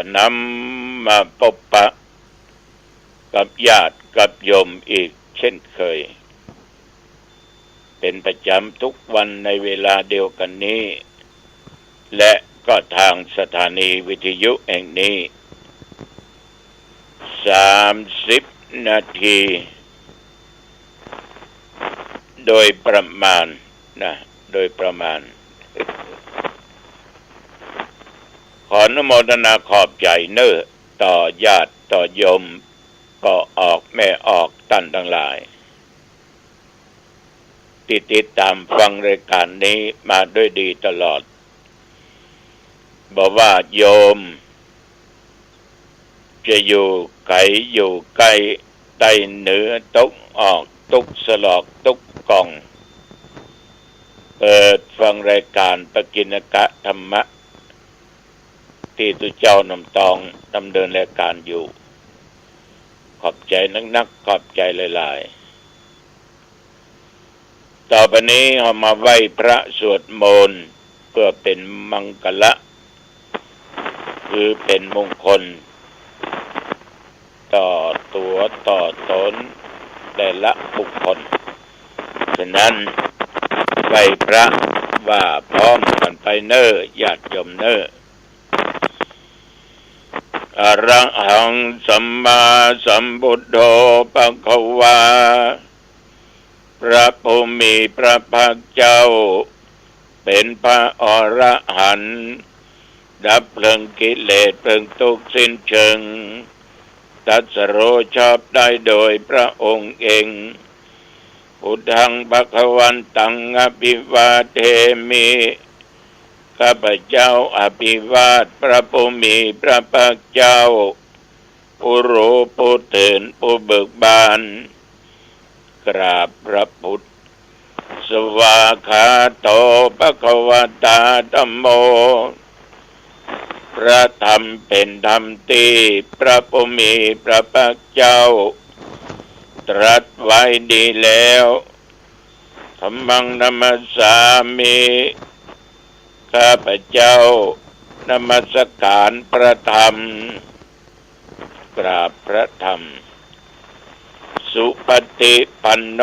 ก็นำมาพบปะ กับญาติกับโยมอีกเช่นเคย เป็นประจำทุกวันในเวลาเดียวกันนี้ และก็ทางสถานีวิทยุแห่งนี้สามสิบนาที โดยประมาณนะโดยประมาณ ขออนุโมทนาขอบใจเนอ้อต่อญาติต่อยมก็ออกแม่ออกตันทั้งหลาย ติดติดตามฟังรายการนี้มาด้วยดีตลอด บอกว่าโยม จะอยู่ไกลอยู่ไกลใต้เหนือตกออกตุกสลอกตุกกล่อง เปิดฟังรายการปกินกะธรรมะ ที่ตุเจ้านำตองดำเนินรายการอยู่ ขอบใจนักๆขอบใจหลายๆ ต่อไปนี้เรามาไหว้พระสวดมนต์เพื่อเป็นมังกละคือเป็นมงคล ต่อตัวต่อตนแต่ละบุคคล ฉะนั้นไหว้พระว่าพร้อมกันไปเนอ้อญาติโยมเนอ้อ อระหังสัมมาสัมพุทโธปะคะวา พระภูมิพระภาคเจ้า เป็นพระอรหันต์ดับเพลิงกิเลสเพลิงทุกสิ้นเชิง ตัดสโรชอบได้โดยพระองค์เองพุทธังภคะวันตังอภิวาเทมิ ข้าพเจ้าอภิวาทพระภูมิพระภาคเจ้าผู้รู้ผู้ตื่นผู้เบิกบาน กราบพระพุทธ สวาขาโตภะคะวตาธัมโม พระธรรมเป็นธรรมที่พระภูมิพระภาคเจ้า ตรัสไว้ดีแล้วธรรมังนัมสสามิ ข้าพเจ้านมัสการพระธรรม กราบพระธรรม สุปฏิปันโน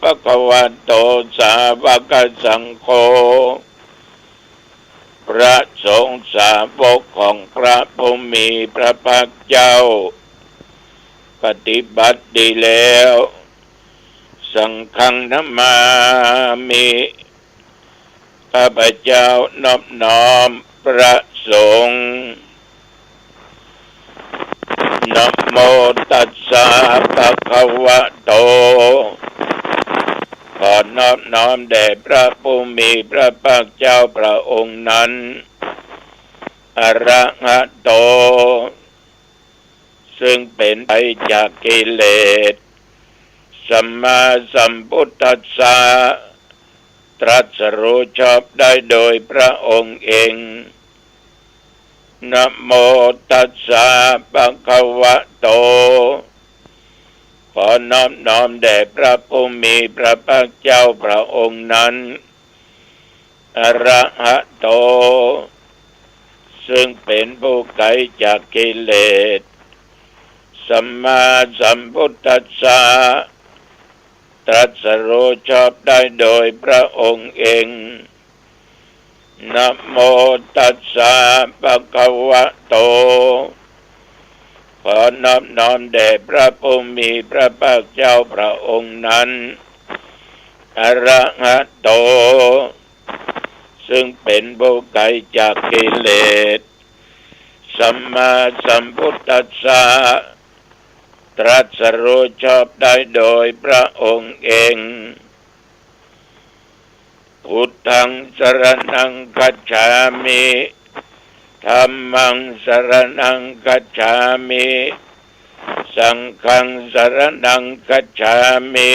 ปะคะวะโตสาวกสังโฆพระสงฆ์สาวกของพระภูมิพระภาคเจ้า ปฏิบัติดีแล้ว สังฆนมามิ ข้าพเจ้านอบน้อมพระสงฆ์นโมตัสสะภะคะวะโต ขอนอบน้อมแด่พระผู้มีพระภาคเจ้าพระองค์นั้น อระหะโต ซึ่งเป็นไปจากกิเลส สัมมาสัมพุทธัสสะ ตรัสรู้ชอบได้โดยพระองค์เองนะโมตัสสะภะคะวะโต ขอน้อมน้อมแด่พระผู้มีพระภาคเจ้าพระองค์นั้นอระหะโต ซึ่งเป็นผู้ไกลจากกิเลส สัมมาสัมพุทธัสสะ ตรัสรู้ชอบได้โดยพระองค์เองนะโมตัสสะภะคะวะโต ขอนอบน้อมแด่พระผู้มีพระภาคเจ้าพระองค์นั้นอระหะโต ซึ่งเป็นผู้ไกลจากกิเลส สัมมาสัมพุทธัสสะ ตรัสรู้ชอบได้โดยพระองค์เองพุทธังสรนังคัจฉามิธรรมังสรนังคัจฉามิ สังฆังสรนังคัจฉามิ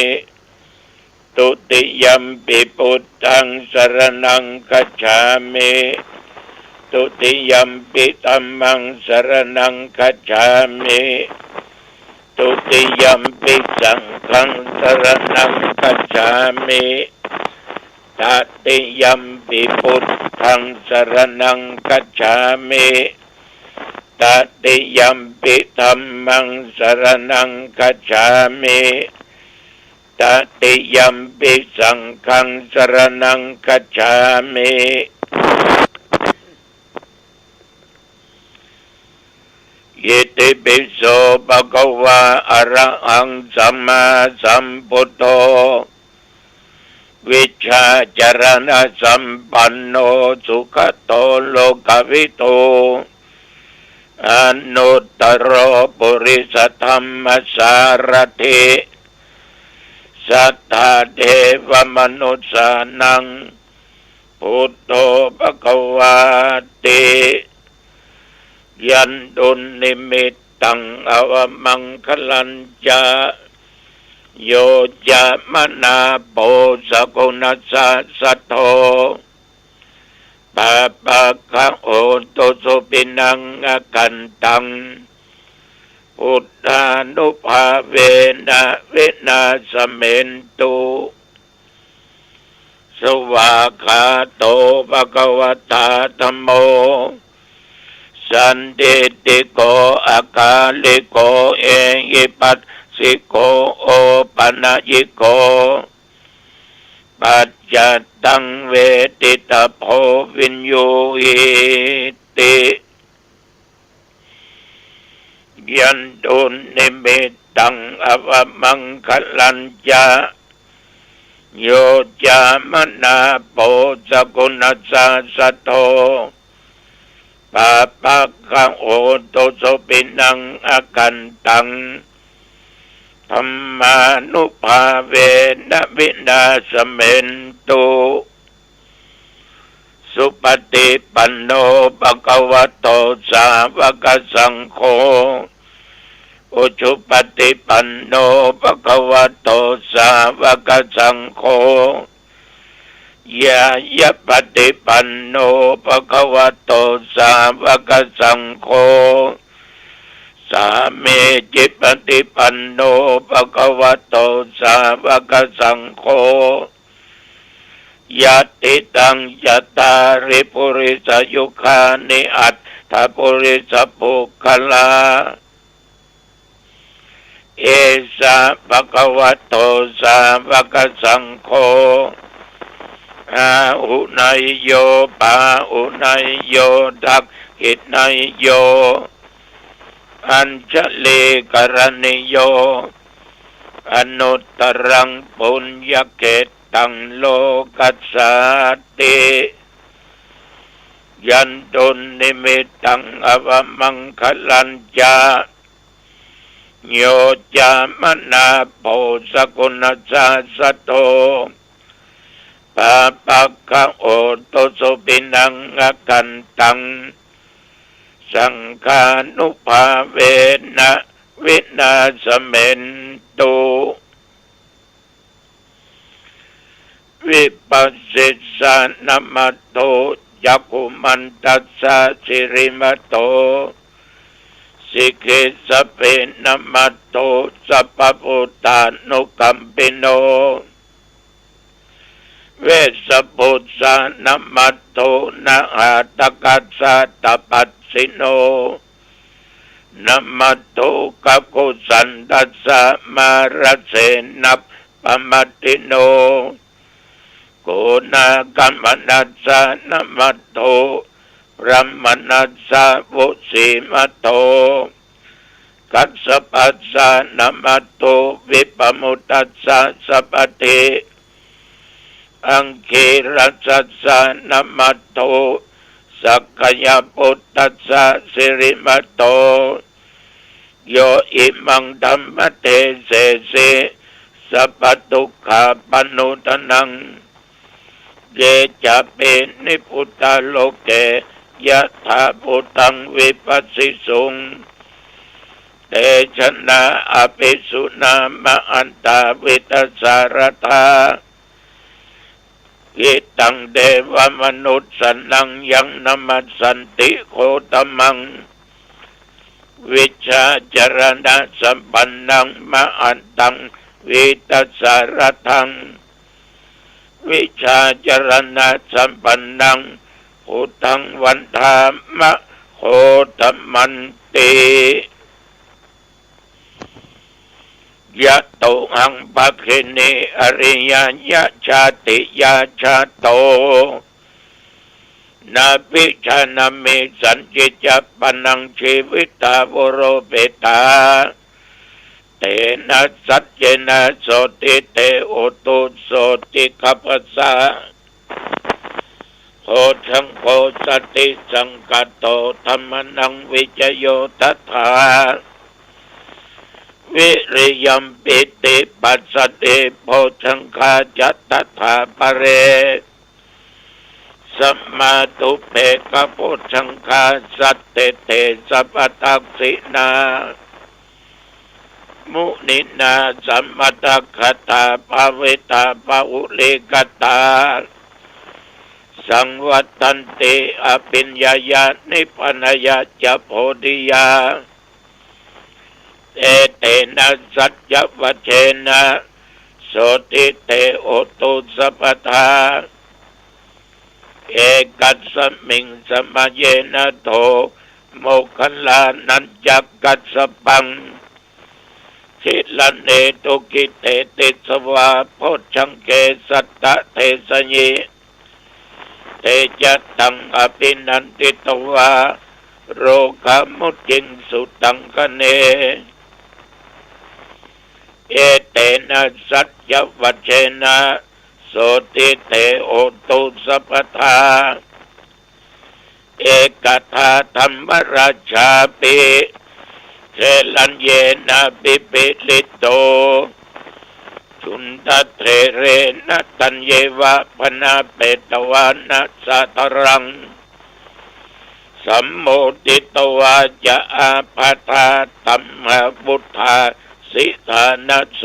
ตุติยัมปิพุทธังสรนังคัจฉามิตุติยัมปิธัมมังสรนังคัจฉามิตุติยมปิสังฆังสรนังคัจามิตติยัมปิพุทธังสรนังคัจฉามิตตติยัมปิธรรมังสรนังคัจฉามิ ตติยัมปิสังฆังสรนังคัจฉามิ ยิติปิโสภะคะวะอระหังสัมมาสัมพุทโธวิชาจารณะสัมปันโนสุขโตโลกวิโตอนุตตรปุริสธรรมสารถิสัทธาเทวมนุษานังพุทโธภควาติ ยันดุลนิมิตตังอวมังคลัญจาโยจามนาโปสกุณสัสโทปะปะคะโอตุสุปินังอกันตังพุทธานุภาเวนะเวนาสเมนตุสวาคาโตภะคะวตาธรรมโม สันติติโกอาคาลิโกเอหิปัสสิโกโอปัญญิโกปัจจตังเวติตาโพวินโยหิติยันตุนิมิตังอวมังคลัญจาโยจามนาโปสกุณสัสโต ปะปะกังโอโตโสปินังอากันตังธรรมานุภาเวนะวินาสเมนตุสุปฏิปันโนปะกวะโตสาวกสังโฆอุชุปฏิปันโนปะกวะโตสาวกสังโฆ ยายะปฏิปันโนปะกวะโตสาวกสังโฆสามีจิปฏิปันโนปะกวะโตสาวกสังโฆยะติตังยะตาริปุริสยุคานิอัตถปุริสปุคลาเอสาปะกวะโตสาวกสังโฆ อาอุนายโยปาอุนายโยดักหินายโย อัญชลีกรณิโย อนุตรังปุญญเกตตังโลกัสสติยันตุนิมิตังอวมังคลัญจาโยจามนาโพสกุณสาสโต ปะปะคะโอโตสุปินังอกันตัง สังฆานุภาเวนะวินาสเมนตุวิปัสสิสานมัตโตจักุมันตัสสะสิริมัตโตสิกิสเปนามัตโตสัพพุตานุกัมปิโน เวสปุสานมัตโตนาอาตกัสสะตปัสสิโนนัมมโตกะกุสันตัสสะมารเสนับปมัติโนโกนากัมมนัสสะนัมโตพระมนัสสะวุสีมโตกัสสปัสสะนัมโตวิปมุตัสสะสัพติ อังคีรัสสะนัมโตสักขยปุตตัสสะสิริมโต โยอิมังธรรมเตเสสิสัพตุขาปนุตนัง เยจะเป็นนิพุตตาโลกเกยะถาพุตังวิปัสสิสุงเตชนะอภิสุนามะอันตาวิตสารธา กิตังเดวมนุษย์สันังยังนมัสสันติโคตมัง วิชาจรณะสัมปันนังมะอันตังวิตัสารทัง วิชาจรณะสัมปันนังพุทังวันธามะโคตมัน ยะโตหังปะเคเนอริยญะชาติยาชาโตนาปิชานามิสันจิจัปนังชีวิตาวโรเปตาเตนะสัจเจนะโสติเตโอตุโสติคัปสะโพชังโพสติสังกัตโตธรรมนังวิจโยทัฏฐา วิริยมปิติปัสสติโพชังคาจัตตถาปเรสัมมาตุเปกโพชังคาสัตเตเตสัพตักสินามุนินาสัมมาตคตาภาเวตาภาอุเลกตา สังวัตันติอภิญญายานิพพานายาจะโพธิยา เตเตนะสัจจวัชเชนะโสติเตโอตุสัพทาเอกัสมิงสมาเยนะโทโมคัลลานันจักกัสปังชิลันเนตุกิเตติสวาโพชังเกสัตตะเทสยีเตจตังอภินันติตวาโรคามุจิงสุตังคเน เอเตนะสัจจวัชเชนะโสติเตโอตุสัพทาเอกทาธรรมราชาปิเทลันเยนะปิปิลิโตชุนตเทเรนะตัญเยวะพนาเปตวานะสัตรัง สัมโมติตวาจะอาปาทาตัมมบุทธา สิธานโส